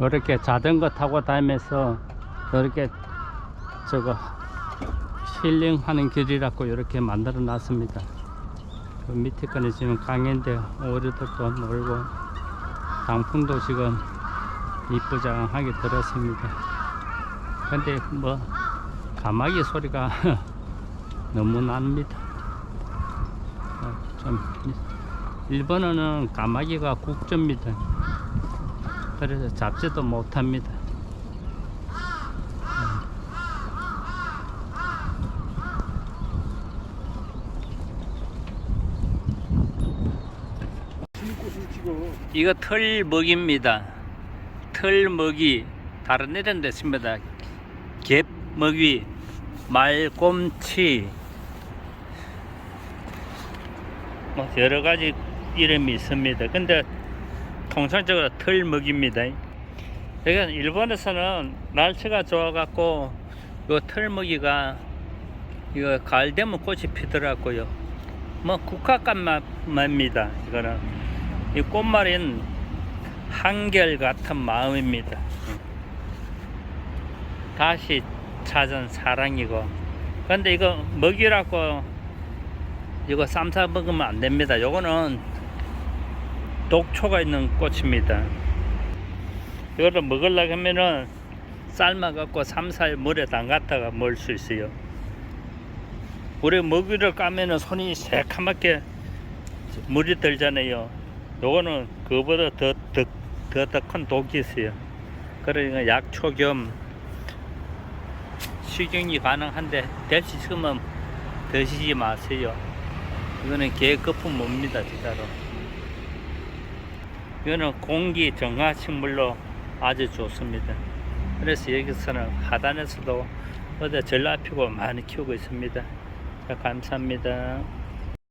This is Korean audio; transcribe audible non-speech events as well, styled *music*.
이렇게 자전거 타고 다니면서 이렇게 저거 힐링하는 길이라고 이렇게 만들어 놨습니다. 그 밑에 거는 지금 강인데 오리들도 놀고 강풍도 지금 이쁘장하게 들었습니다. 근데 뭐 가마귀 소리가 *laughs* 너무 납니다. 아, 좀 일본어는 가마귀가 국조입니다. 그래서 잡지도 못합니다. 이거 털먹입니다. 털먹이 다른 이런 데 있습니다. 갯먹이, 말곰치, 뭐 여러 가지 이름이 있습니다. 근데 통상적으로 털 먹입니다. 여기 일본에서는 날씨가 좋아갖고 이 털먹이가 이거 가을 되면 꽃이 피더라고요. 뭐 국화감입니다. 이거는 이 꽃말인 한결 같은 마음입니다. 다시 찾은 사랑이고. 근데 이거 먹이라고 이거 쌈싸 먹으면 안 됩니다. 요거는 독초가 있는 꽃입니다. 이거를 먹으려고 하면은 삶아갖고 3, 4일 물에 담갔다가 먹을 수 있어요. 우리 먹이를 까면은 손이 새카맣게 물이 들잖아요. 요거는 그보다 더, 더, 더, 더 큰 독이 있어요. 그러니까 약초 겸 식용이 가능한데 될 수 있으면 드시지 마세요. 이거는 개 거품 뭡니다, 진짜로. 이거는 공기 정화 식물로 아주 좋습니다. 그래서 여기서는 하단에서도 어디 전라피고 많이 키우고 있습니다. 자, 감사합니다.